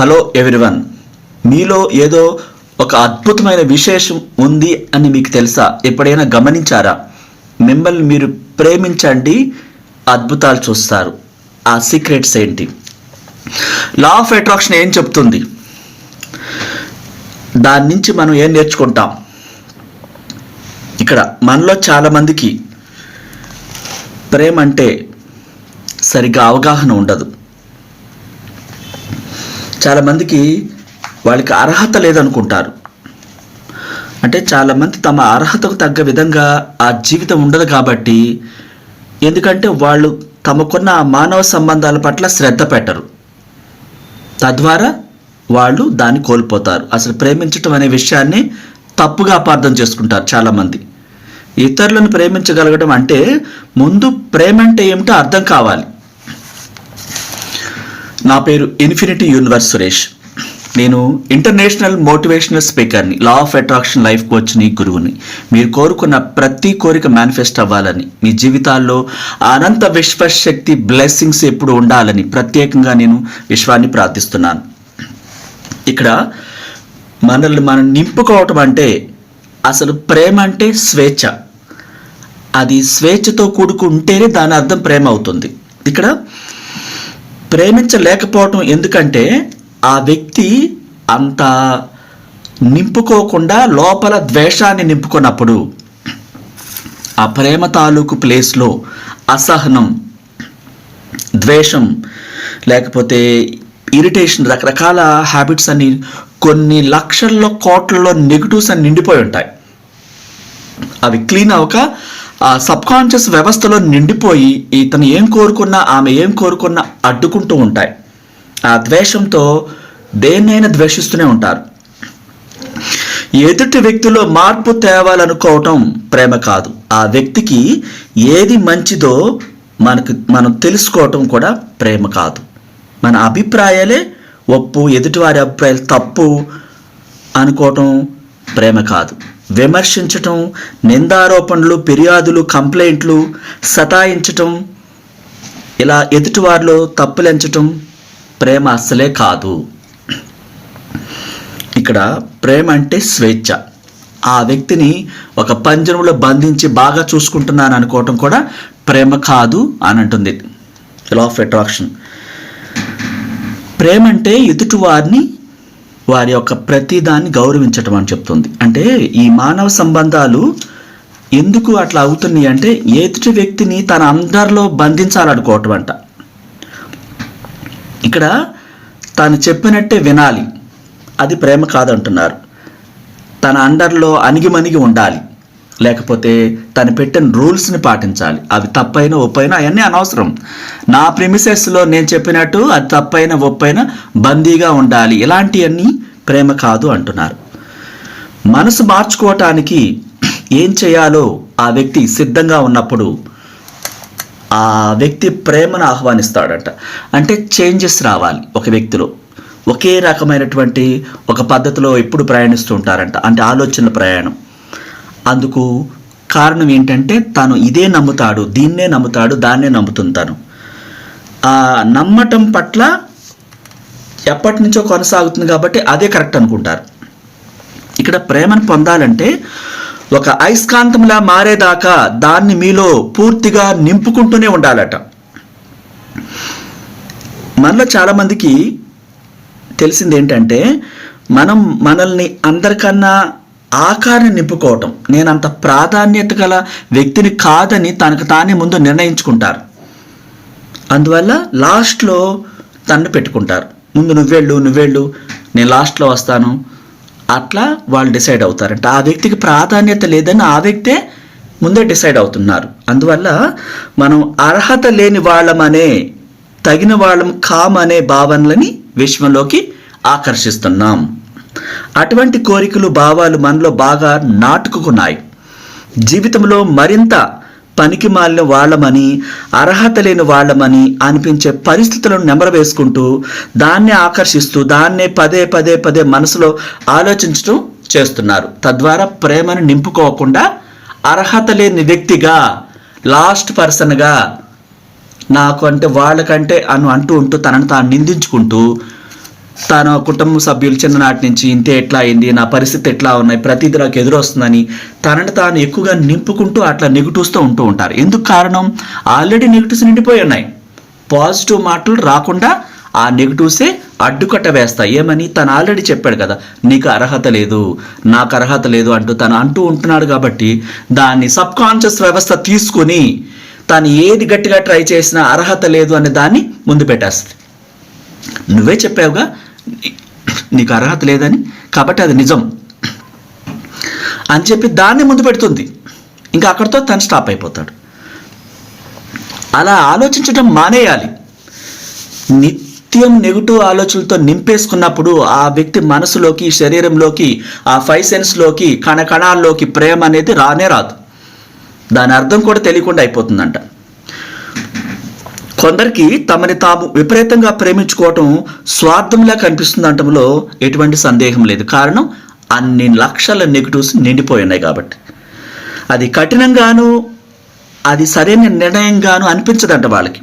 Hello everyone మీలో ఏదో ఒక అద్భుతమైన విశేషం ఉంది అని మీకు తెలుసా? ఎప్పుడైనా గమనించారా? మిమ్మల్ని మీరు ప్రేమించండి అద్భుతాలు చూస్తారు. ఆ సీక్రెట్స్ ఏంటి? లా ఆఫ్ అట్రాక్షన్ ఏం చెప్తుంది? దాని నుంచి మనం ఏం నేర్చుకుంటాం? ఇక్కడ మనలో చాలామందికి ప్రేమ అంటే సరిగ్గా అవగాహన ఉండదు. చాలామందికి వాళ్ళకి అర్హత లేదనుకుంటారు. అంటే చాలామంది తమ అర్హతకు తగ్గ విధంగా ఆ జీవితం ఉండదు కాబట్టి ఎందుకంటే వాళ్ళు తమకున్న మానవ సంబంధాల పట్ల శ్రద్ధ పెట్టరు. తద్వారా వాళ్ళు దాన్ని కోల్పోతారు. అసలు ప్రేమించటం అనే విషయాన్ని తప్పుగా అపార్థం చేసుకుంటారు చాలామంది. ఇతరులను ప్రేమించగలగడం అంటే ముందు ప్రేమ అంటే ఏమిటో అర్థం కావాలి. నా పేరు ఇన్ఫినిటీ యూనివర్స్ సురేష్. నేను ఇంటర్నేషనల్ మోటివేషనల్ స్పీకర్ని లా ఆఫ్ అట్రాక్షన్ లైఫ్ కోచ్ని గురువుని. మీరు కోరుకున్న ప్రతి కోరిక మేనిఫెస్ట్ అవ్వాలని మీ జీవితాల్లో అనంత విశ్వశక్తి బ్లెస్సింగ్స్ ఎప్పుడు ఉండాలని ప్రత్యేకంగా నేను విశ్వాన్ని ప్రార్థిస్తున్నాను. ఇక్కడ మనల్ని మనం నింపుకోవటం అంటే అసలు ప్రేమ అంటే స్వేచ్ఛ. అది స్వేచ్ఛతో కూడుకుంటేనే దాని అర్థం ప్రేమ అవుతుంది. ఇక్కడ ప్రేమించలేకపోవటం ఎందుకంటే ఆ వ్యక్తి అంత నింపుకోకుండా లోపల ద్వేషాన్ని నింపుకున్నప్పుడు ఆ ప్రేమ తాలూకు ప్లేస్లో అసహనం ద్వేషం లేకపోతే ఇరిటేషన్ రకరకాల హ్యాబిట్స్ అని కొన్ని లక్షల్లో కోట్లలో నెగిటివ్స్ అని నిండిపోయి ఉంటాయి. అవి క్లీన్ అవ్వక ఆ సబ్ కాన్షియస్ వ్యవస్థలో నిండిపోయి ఇతను ఏం కోరుకున్నా ఆమె ఏం కోరుకున్నా అడ్డుకుంటూ ఉంటాయి. ఆ ద్వేషంతో దేన్నైనా ద్వేషిస్తూనే ఉంటారు. ఎదుటి వ్యక్తిలో మార్పు తేవాలనుకోవటం ప్రేమ కాదు. ఆ వ్యక్తికి ఏది మంచిదో మనకు మనం తెలుసుకోవటం కూడా ప్రేమ కాదు. మన అభిప్రాయాలే ఒప్పు ఎదుటివారి అభిప్రాయాలు తప్పు అనుకోవటం ప్రేమ కాదు. విమర్శించటం నిందారోపణలు ఫిర్యాదులు కంప్లైంట్లు సతాయించటం ఇలా ఎదుటివారిలో తప్పులెంచటం ప్రేమ అస్సలే కాదు. ఇక్కడ ప్రేమ అంటే స్వేచ్ఛ. ఆ వ్యక్తిని ఒక పంజరంలో బంధించి బాగా చూసుకుంటున్నాను అనుకోవటం కూడా ప్రేమ కాదు అని అంటుంది. లా ఆఫ్ అట్రాక్షన్ ప్రేమ అంటే ఎదుటి వారిని వారి యొక్క ప్రతిదాన్ని గౌరవించటం అని చెప్తుంది. అంటే ఈ మానవ సంబంధాలు ఎందుకు అట్లా అవుతున్నాయి అంటే ఎదుటి వ్యక్తిని తన అందరిలో బంధించాలనుకోవటం అంట. ఇక్కడ తాను చెప్పినట్టే వినాలి. అది ప్రేమ కాదంటున్నారు. తన అండర్లో అణిగిమణిగి ఉండాలి. లేకపోతే తను పెట్టిన రూల్స్ని పాటించాలి. అవి తప్పైన ఒప్పైనా అవన్నీ అనవసరం. నా ప్రిమిసెస్లో నేను చెప్పినట్టు అది తప్పైన ఒప్పైన బందీగా ఉండాలి. ఇలాంటివన్నీ ప్రేమ కాదు అంటున్నారు. మనసు మార్చుకోవటానికి ఏం చేయాలో ఆ వ్యక్తి సిద్ధంగా ఉన్నప్పుడు ఆ వ్యక్తి ప్రేమను ఆహ్వానిస్తాడట. అంటే చేంజెస్ రావాలి ఒక వ్యక్తిలో. ఒకే రకమైనటువంటి ఒక పద్ధతిలో ఎప్పుడు ప్రయాణిస్తూ ఉంటారంట. అంటే ఆలోచన ప్రయాణం. అందుకు కారణం ఏంటంటే తను ఇదే నమ్ముతాడు దీన్నే నమ్ముతాడు దాన్నే నమ్ముతుంటాను. ఆ నమ్మటం పట్ల ఎప్పటి నుంచో కొనసాగుతుంది కాబట్టి అదే కరెక్ట్ అనుకుంటారు. ఇక్కడ ప్రేమను పొందాలంటే ఒక అయస్కాంతంలా మారేదాకా దాన్ని మీలో పూర్తిగా నింపుకుంటూనే ఉండాలట. మనలో చాలామందికి తెలిసింది ఏంటంటే మనం మనల్ని అందరికన్నా ఆకారాన్ని నింపుకోవటం. నేను అంత ప్రాధాన్యత గల వ్యక్తిని కాదని తనకు తానే ముందు నిర్ణయించుకుంటారు. అందువల్ల లాస్ట్లో తన్ను పెట్టుకుంటారు. ముందు నువ్వెళ్ళు నువ్వెళ్ళు నేను లాస్ట్లో వస్తాను. అట్లా వాళ్ళు డిసైడ్ అవుతారంట. ఆ వ్యక్తికి ప్రాధాన్యత లేదని ఆ వ్యక్తే ముందే డిసైడ్ అవుతున్నారు. అందువల్ల మనం అర్హత లేని వాళ్ళమనే తగిన వాళ్ళం కామనే భావనలని విశ్వంలోకి ఆకర్షిస్తున్నాం. అటువంటి కోరికలు భావాలు మనలో బాగా నాటుకున్నాయి జీవితంలో మరింత పనికి మాలిన వాళ్ళమని అర్హత లేని వాళ్ళమని అనిపించే పరిస్థితులను నెమరవేసుకుంటూ దాన్నే ఆకర్షిస్తూ దాన్నే పదే పదే పదే మనసులో ఆలోచించడం చేస్తున్నారు. తద్వారా ప్రేమను నింపుకోకుండా అర్హత లేని వ్యక్తిగా లాస్ట్ పర్సన్గా నాకు అంటే వాళ్ళకంటే అను అంటూ ఉంటూ తనను తాను నిందించుకుంటూ తన కుటుంబ సభ్యులు చిన్ననాటి నుంచి ఇంతే ఎట్లా అయింది నా పరిస్థితి ఎట్లా ఉన్నాయి ప్రతిదీ నాకు ఎదురొస్తుందని తనని తాను ఎక్కువగా నింపుకుంటూ అట్లా నెగిటివ్స్తో ఉంటూ ఉంటారు. ఎందుకు కారణం? ఆల్రెడీ నెగిటివ్స్ నిండిపోయి ఉన్నాయి. పాజిటివ్ మాటలు రాకుండా ఆ నెగిటివ్సే అడ్డుకట్ట వేస్తాయి. ఏమని? తను ఆల్రెడీ చెప్పాడు కదా నీకు అర్హత లేదు నాకు అర్హత లేదు అంటూ తను అంటూ ఉంటున్నాడు కాబట్టి దాన్ని సబ్ కాన్షియస్ వ్యవస్థ తీసుకొని తను ఏది గట్టిగా ట్రై చేసినా అర్హత లేదు అనే దాన్ని ముందు పెట్టేస్తుంది. నువ్వే చెప్పావుగా నీకు అర్హత లేదని కాబట్టి అది నిజం. అని చెప్పి దాన్ని ముందు పెడుతుంది. ఇంకా అక్కడితో తను స్టాప్ అయిపోతాడు. అలా ఆలోచించడం మానేయాలి. నిత్యం నెగిటివ్ ఆలోచనలతో నింపేసుకున్నప్పుడు ఆ వ్యక్తి మనసులోకి శరీరంలోకి ఆ ఫైవ్ సెన్స్లోకి కణ కణాల్లోకి ప్రేమ అనేది రానే రాదు. దాని అర్థం కూడా తెలియకుండా అయిపోతుందంట. కొందరికి తమని తాము విపరీతంగా ప్రేమించుకోవటం స్వార్థంలా కనిపిస్తుంది అంటంలో ఎటువంటి సందేహం లేదు. కారణం అన్ని లక్షల నెగిటివ్స్ నిండిపోయినాయి కాబట్టి. అది కఠినంగాను అది సరైన నిర్ణయంగాను అనిపించదంట వాళ్ళకి.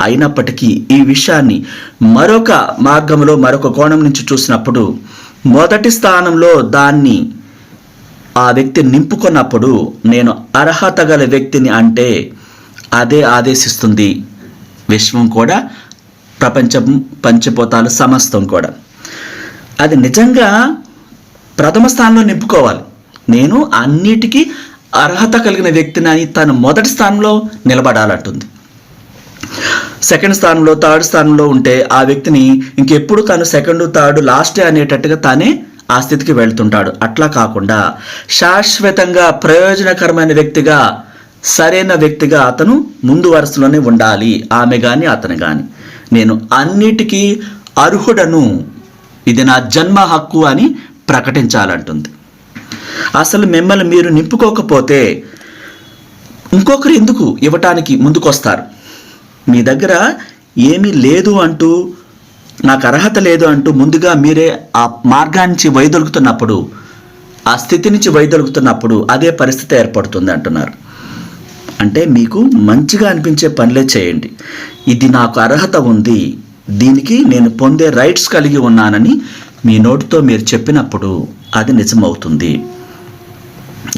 అయినప్పటికీ ఈ విషయాన్ని మరొక మార్గంలో మరొక కోణం నుంచి చూసినప్పుడు మొదటి స్థానంలో దాన్ని ఆ వ్యక్తి నింపుకున్నప్పుడు నేను అర్హత గల వ్యక్తిని అంటే అదే ఆదేశిస్తుంది. విశ్వం కూడా ప్రపంచం పంచిపోతాలు సమస్తం కూడా. అది నిజంగా ప్రథమ స్థానంలో నింపుకోవాలి. నేను అన్నిటికీ అర్హత కలిగిన వ్యక్తిని అని తను మొదటి స్థానంలో నిలబడాలంటుంది. సెకండ్ స్థానంలో థర్డ్ స్థానంలో ఉంటే ఆ వ్యక్తిని ఇంకెప్పుడు తను సెకండ్ థర్డ్ లాస్ట్ అనేటట్టుగా తానే ఆ స్థితికి వెళ్తుంటాడు. అట్లా కాకుండా శాశ్వతంగా ప్రయోజనకరమైన వ్యక్తిగా సరైన వ్యక్తిగా అతను ముందు వరుసలోనే ఉండాలి. ఆమె కానీ అతను కానీ నేను అన్నిటికీ అర్హుడను. ఇది నా జన్మ హక్కు అని ప్రకటించాలంటుంది. అసలు మిమ్మల్ని మీరు నింపుకోకపోతే ఇంకొకరు ఎందుకు ఇవ్వటానికి ముందుకొస్తారు? మీ దగ్గర ఏమీ లేదు అంటూ నాకు అర్హత లేదు అంటూ ముందుగా మీరే ఆ మార్గానికి వైదొలుగుతున్నప్పుడు ఆ స్థితి నుంచి వైదొలుగుతున్నప్పుడు అదే పరిస్థితి ఏర్పడుతుంది అంటున్నారు. అంటే మీకు మంచిగా అనిపించే పనులే చేయండి. ఇది నాకు అర్హత ఉంది. దీనికి నేను పొందే రైట్స్ కలిగి ఉన్నానని మీ నోటితో మీరు చెప్పినప్పుడు అది నిజమవుతుంది.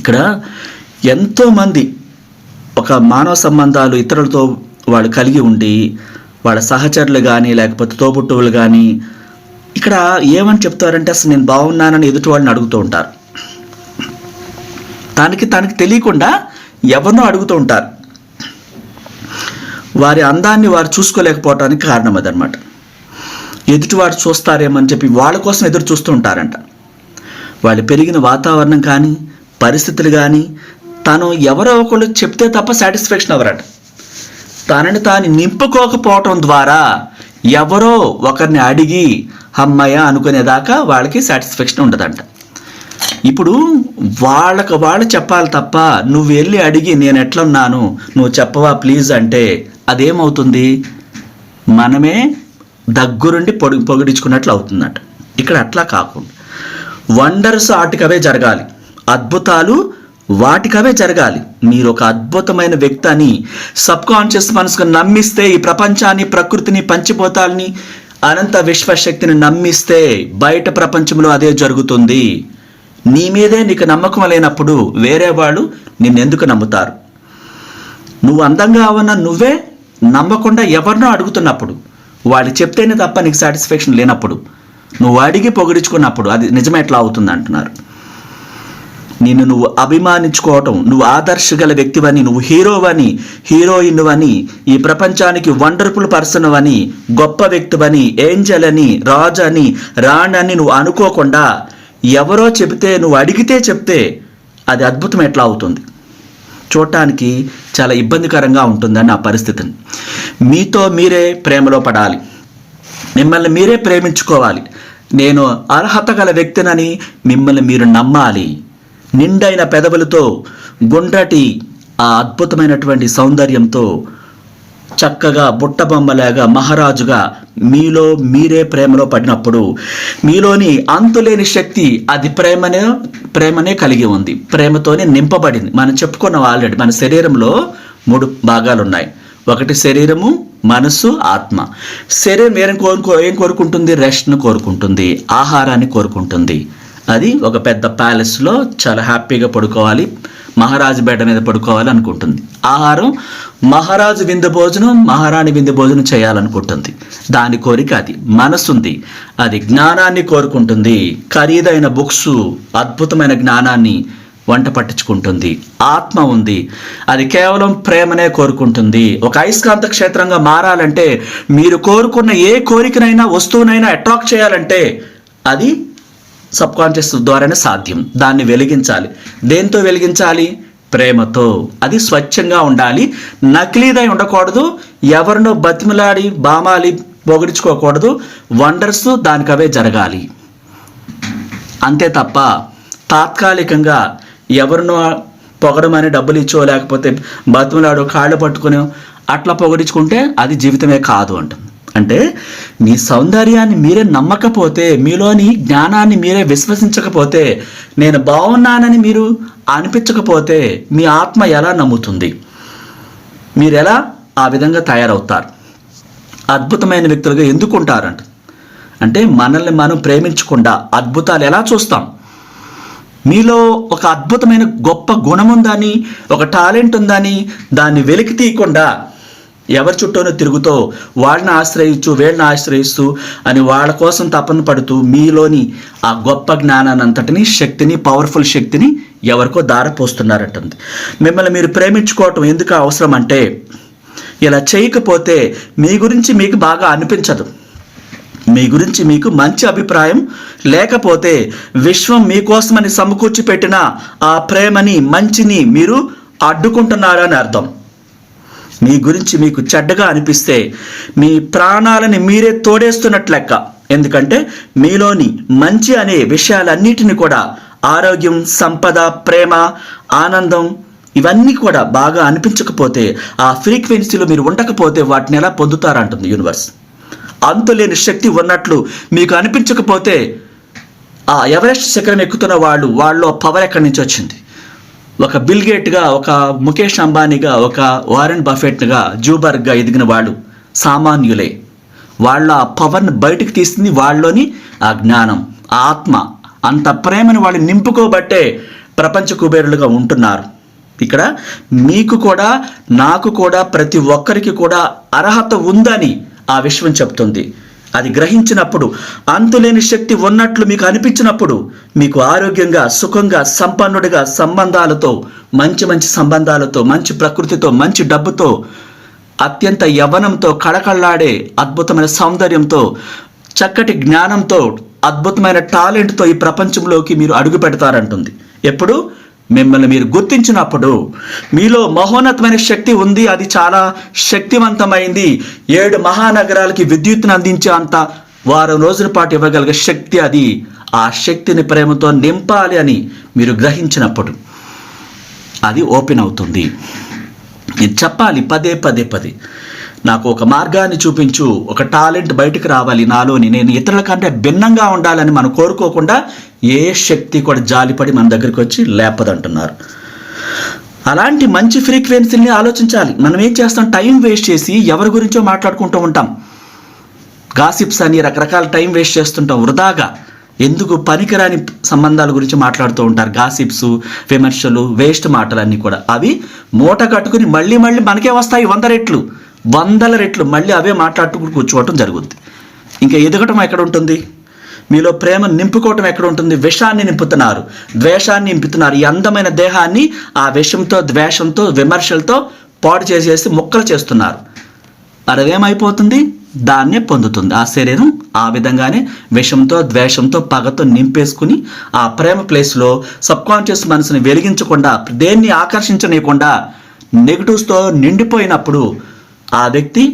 ఇక్కడ ఎంతోమంది ఒక మానవ సంబంధాలు ఇతరులతో వాళ్ళు కలిగి ఉండి వాళ్ళ సహచరులు కానీ లేకపోతే తోబుట్టువులు కానీ ఇక్కడ ఏమని చెప్తారంటే అసలు నేను బాగున్నానని ఎదుటి వాళ్ళని అడుగుతూ ఉంటారు. దానికి తనకి తెలియకుండా ఎవరినో అడుగుతూ ఉంటారు. వారి అందాన్ని వారు చూసుకోలేకపోవటానికి కారణం అదనమాట ఎదుటివాడు చూస్తారేమని చెప్పి వాళ్ళ కోసం ఎదురు చూస్తూ ఉంటారంట. వాళ్ళు పెరిగిన వాతావరణం కానీ పరిస్థితులు కానీ తను ఎవరో ఒకళ్ళు చెప్తే తప్ప సాటిస్ఫాక్షన్ అవ్వరట. తనని తాను నింపుకోకపోవటం ద్వారా ఎవరో ఒకరిని అడిగి అమ్మాయ అనుకునేదాకా వాళ్ళకి సాటిస్ఫాక్షన్ ఉండదంట. ఇప్పుడు వాళ్ళకు వాళ్ళు చెప్పాలి తప్ప నువ్వు వెళ్ళి అడిగి నేను ఎట్లున్నాను నువ్వు చెప్పవా ప్లీజ్ అంటే అదేమవుతుంది? మనమే దగ్గరుండి పొడి పొగిడించుకున్నట్లు అవుతుందట. ఇక్కడ అట్లా కాకుండా వండర్స్ వాటికవే జరగాలి. అద్భుతాలు వాటికవే జరగాలి. మీరు ఒక అద్భుతమైన వ్యక్తి అని సబ్ కాన్షియస్ మనసుకు నమ్మిస్తే ఈ ప్రపంచాన్ని ప్రకృతిని పంచిపోతాలని అనంత విశ్వశక్తిని నమ్మిస్తే బయట ప్రపంచంలో అదే జరుగుతుంది. నీ మీదే నీకు నమ్మకం లేనప్పుడు వేరే వాళ్ళు నిన్నెందుకు నమ్ముతారు? నువ్వు అందంగా ఉన్న నువ్వే నమ్మకుండా ఎవరినో అడుగుతున్నప్పుడు వాళ్ళు చెప్తేనే తప్ప నీకు సాటిస్ఫాక్షన్ లేనప్పుడు నువ్వు అడిగి పొగిడించుకున్నప్పుడు అది నిజమే ఎట్లా అవుతుంది అంటున్నారు. నిన్ను నువ్వు అభిమానించుకోవటం నువ్వు ఆదర్శగల వ్యక్తివని నువ్వు హీరోవని హీరోయిన్వని ఈ ప్రపంచానికి వండర్ఫుల్ పర్సన్ అని గొప్ప వ్యక్తివని ఏంజల్ అని రాజు అని రాణి అని నువ్వు అనుకోకుండా ఎవరో చెబితే నువ్వు అడిగితే చెప్తే అది అద్భుతం ఎట్లా అవుతుంది? చూడటానికి చాలా ఇబ్బందికరంగా ఉంటుందని ఆ పరిస్థితిని మీతో మీరే ప్రేమలో పడాలి. మిమ్మల్ని మీరే ప్రేమించుకోవాలి. నేను అర్హత గల వ్యక్తినని మిమ్మల్ని మీరు నమ్మాలి. నిండైన పెదవులతో గుండ్రటి ఆ అద్భుతమైనటువంటి సౌందర్యంతో చక్కగా బుట్టబొమ్మలాగా మహారాజుగా మీలో మీరే ప్రేమలో పడినప్పుడు మీలోని అంతులేని శక్తి అది ప్రేమనే ప్రేమనే కలిగి ఉంది. ప్రేమతోనే నింపబడింది. మనం చెప్పుకున్నాం ఆల్రెడీ మన శరీరంలో మూడు భాగాలు ఉన్నాయి ఒకటి శరీరము మనసు ఆత్మ. శరీరం ఏం కోరుకో ఏం కోరుకుంటుంది? రెస్ట్ను కోరుకుంటుంది. ఆహారాన్ని కోరుకుంటుంది. అది ఒక పెద్ద ప్యాలెస్లో చాలా హ్యాపీగా పడుకోవాలి. మహారాజు బెడ్డ మీద పడుకోవాలనుకుంటుంది. ఆహారం మహారాజు విందు భోజనం మహారాణి విందు భోజనం చేయాలనుకుంటుంది. దాని కోరిక అది మనసుంది. అది జ్ఞానాన్ని కోరుకుంటుంది. ఖరీదైన బుక్స్ అద్భుతమైన జ్ఞానాన్ని వంట పట్టించుకుంటుంది. ఆత్మ ఉంది. అది కేవలం ప్రేమనే కోరుకుంటుంది. ఒక అయస్కాంత క్షేత్రంగా మారాలంటే మీరు కోరుకున్న ఏ కోరికనైనా వస్తువునైనా అట్రాక్ట్ చేయాలంటే అది సబ్ కాన్షియస్ ద్వారానే సాధ్యం. దాన్ని వెలిగించాలి. దేంతో వెలిగించాలి? ప్రేమతో. అది స్వచ్ఛంగా ఉండాలి. నకిలీదై ఉండకూడదు. ఎవరినో బతిమలాడి బామాలి పొగిడించుకోకూడదు. వండర్స్ దానికి అవే జరగాలి. అంతే తప్ప తాత్కాలికంగా ఎవరినో పొగడమని డబ్బులు ఇచ్చో లేకపోతే బతిమలాడు కాళ్ళు పట్టుకుని అట్లా పొగడించుకుంటే అది జీవితమే కాదు అంటుంది. అంటే మీ సౌందర్యాన్ని మీరే నమ్మకపోతే మీలోని జ్ఞానాన్ని మీరే విశ్వసించకపోతే నేను బాగున్నానని మీరు అనిపించకపోతే మీ ఆత్మ ఎలా నమ్ముతుంది? మీరు ఎలా ఆ విధంగా తయారవుతారు? అద్భుతమైన వ్యక్తులుగా ఎందుకు ఉంటారంట అంటే మనల్ని మనం ప్రేమించకుండా అద్భుతాలు ఎలా చూస్తాం? మీలో ఒక అద్భుతమైన గొప్ప గుణం ఉందని ఒక టాలెంట్ ఉందని దాన్ని వెలికి తీయకుండా ఎవరి చుట్టూనూ తిరుగుతో వాళ్ళని ఆశ్రయించు వీళ్ళని ఆశ్రయిస్తూ అని వాళ్ళ కోసం తపన పడుతూ మీలోని ఆ గొప్ప జ్ఞానాన్ని అంతటిని శక్తిని పవర్ఫుల్ శక్తిని ఎవరికో దారపోస్తున్నారంటుంది. మిమ్మల్ని మీరు ప్రేమించుకోవటం ఎందుకు అవసరం అంటే ఇలా చేయకపోతే మీ గురించి మీకు బాగా అనిపించదు. మీ గురించి మీకు మంచి అభిప్రాయం లేకపోతే విశ్వం మీకోసమని సమకూర్చి పెట్టిన ఆ ప్రేమని మంచిని మీరు అడ్డుకుంటున్నారని అర్థం. మీ గురించి మీకు చెడ్డగా అనిపిస్తే మీ ప్రాణాలని మీరే తోడేస్తున్నట్లు లెక్క ఎందుకంటే మీలోని మంచి అనే విషయాలన్నిటిని కూడా ఆరోగ్యం సంపద ప్రేమ ఆనందం ఇవన్నీ కూడా బాగా అనిపించకపోతే ఆ ఫ్రీక్వెన్సీలో మీరు ఉండకపోతే వాటిని ఎలా పొందుతారంటుంది యూనివర్స్. అంతులేని శక్తి ఉన్నట్లు మీకు అనిపించకపోతే ఆ ఎవరెస్ట్ శిఖరం ఎక్కుతున్న వాళ్ళు వాళ్ళు పవర్ ఎక్కడి నుంచి వచ్చింది? ఒక బిల్గేట్గా ఒక ముఖేష్ అంబానీగా ఒక వారెన్ బఫెట్గా జూబర్గ్గా ఎదిగిన వాళ్ళు సామాన్యులే. వాళ్ళ ఆ పవర్ని బయటకు తీసింది వాళ్ళలోని ఆ జ్ఞానం ఆ ఆత్మ. అంత ప్రేమను వాళ్ళు నింపుకోబట్టే ప్రపంచ కుబేరులుగా ఉంటున్నారు. ఇక్కడ మీకు కూడా నాకు కూడా ప్రతి ఒక్కరికి కూడా అర్హత ఉందని ఆ విశ్వం చెప్తుంది. అది గ్రహించినప్పుడు అంతులేని శక్తి ఉన్నట్లు మీకు అనిపించినప్పుడు మీకు ఆరోగ్యంగా సుఖంగా సంపన్నుడిగా సంబంధాలతో మంచి మంచి సంబంధాలతో మంచి ప్రకృతితో మంచి డబ్బుతో అత్యంత యవ్వనంతో కళకళలాడే అద్భుతమైన సౌందర్యంతో చక్కటి జ్ఞానంతో అద్భుతమైన టాలెంట్తో ఈ ప్రపంచంలోకి మీరు అడుగు పెడతారంటుంది ఎప్పుడు? మిమ్మల్ని మీరు గుర్తించినప్పుడు మీలో మహోన్నతమైన శక్తి ఉంది అది చాలా శక్తివంతమైంది. ఏడు మహానగరాలకి విద్యుత్తును అందించే అంత వారం రోజుల పాటు ఇవ్వగలిగే శక్తి అది. ఆ శక్తిని ప్రేమతో నింపాలి అని మీరు గ్రహించినప్పుడు అది ఓపెన్ అవుతుంది. ఇది చెప్పాలి పదే పదే పదే. నాకు ఒక మార్గాన్ని చూపించు ఒక టాలెంట్ బయటకు రావాలి నాలోని. నేను ఇతరుల కంటే భిన్నంగా ఉండాలని మనం కోరుకోకుండా ఏ శక్తి కూడా జాలిపడి మన దగ్గరికి వచ్చి లేపదంటున్నారు. అలాంటి మంచి ఫ్రీక్వెన్సీని ఆలోచించాలి. మనం ఏం చేస్తాం? టైం వేస్ట్ చేసి ఎవరి గురించో మాట్లాడుకుంటూ ఉంటాం. గాసిప్స్ అని రకరకాల టైం వేస్ట్ చేస్తుంటాం. వృధాగా ఎందుకు పనికిరాని సంబంధాల గురించి మాట్లాడుతూ ఉంటారు గాసిప్స్ విమర్శలు వేస్ట్ మాటలన్నీ కూడా. అవి మూట కట్టుకుని మళ్ళీ మళ్ళీ మనకే వస్తాయి వంద రెట్లు. వందల రెట్లు మళ్ళీ అవే మాట్లాడుతూ కూర్చోవటం జరుగుద్ది. ఇంకా ఎదగటం ఎక్కడ ఉంటుంది? మీలో ప్రేమ నింపుకోవటం ఎక్కడ ఉంటుంది విషాన్ని నింపుతున్నారు. ద్వేషాన్ని నింపుతున్నారు. ఈ అందమైన దేహాన్ని ఆ విషంతో ద్వేషంతో విమర్శలతో పాడు చేసేసి ముక్కలు చేస్తున్నారు. అరవేమైపోతుంది? దాన్నే పొందుతుంది. ఆ శరీరం ఆ విధంగానే విషంతో ద్వేషంతో పగతో నింపేసుకుని ఆ ప్రేమ ప్లేస్లో సబ్కాన్షియస్ మనసుని వెలిగించకుండా దేన్ని ఆకర్షించనీయకుండా నెగిటివ్స్తో నిండిపోయినప్పుడు ఆ వ్యక్తి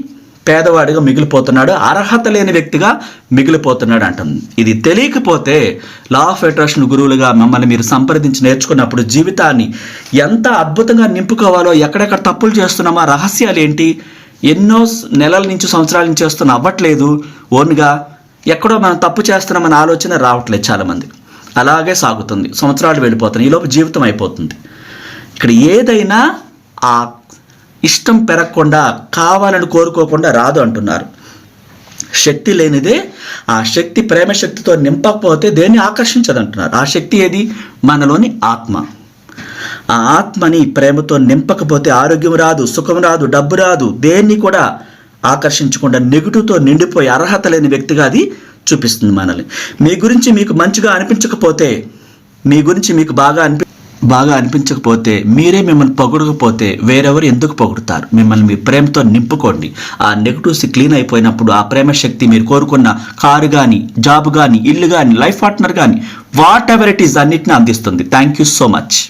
పేదవాడిగా మిగిలిపోతున్నాడు అర్హత లేని వ్యక్తిగా మిగిలిపోతున్నాడు అంటుంది. ఇది తెలియకపోతే లా ఆఫ్ అట్రాక్షన్ గురువులుగా మమ్మల్ని మీరు సంప్రదించి నేర్చుకున్నప్పుడు జీవితాన్ని ఎంత అద్భుతంగా నింపుకోవాలో ఎక్కడెక్కడ తప్పులు చేస్తున్నామో రహస్యాలు ఏంటి? ఎన్నో నెలల నుంచి సంవత్సరాల నుంచి చేస్తున్న అవ్వట్లేదు. ఓన్గా ఎక్కడో మనం తప్పు చేస్తున్నామన్న ఆలోచన రావట్లేదు చాలామంది. అలాగే సాగుతుంది. సంవత్సరాలు వెళ్ళిపోతున్నాయి. ఈలోపు జీవితం అయిపోతుంది. ఇక్కడ ఏదైనా ఆ ఇష్టం పెరగకుండా కావాలని కోరుకోకుండా రాదు అంటున్నారు. శక్తి లేనిదే ఆ శక్తి ప్రేమ శక్తితో నింపకపోతే దేన్ని ఆకర్షించదు అంటున్నారు ఆ శక్తి ఏది? మనలోని ఆత్మ. ఆ ఆత్మని ప్రేమతో నింపకపోతే ఆరోగ్యం రాదు సుఖం రాదు డబ్బు రాదు. దేన్ని కూడా ఆకర్షించకుండా నెగిటివ్తో నిండిపోయి అర్హత లేని వ్యక్తిగా అది చూపిస్తుంది మనల్ని. మీ గురించి మీకు మంచిగా అనిపించకపోతే మీ గురించి మీకు బాగా అనిపి బాగా అనిపించకపోతే మీరే మిమ్మల్ని పొగడకపోతే వేరెవరు ఎందుకు పొగుడుతారు? మిమ్మల్ని మీ ప్రేమతో నింపుకోండి. ఆ నెగిటివ్స్ క్లీన్ అయిపోయినప్పుడు ఆ ప్రేమ శక్తి మీరు కోరుకున్న కారు కానీ జాబ్ కానీ ఇల్లు కానీ లైఫ్ పార్ట్నర్ కానీ వాట్ ఎవర్ ఇట్ ఈస్ అన్నిటిని అందిస్తుంది. Thank you so much.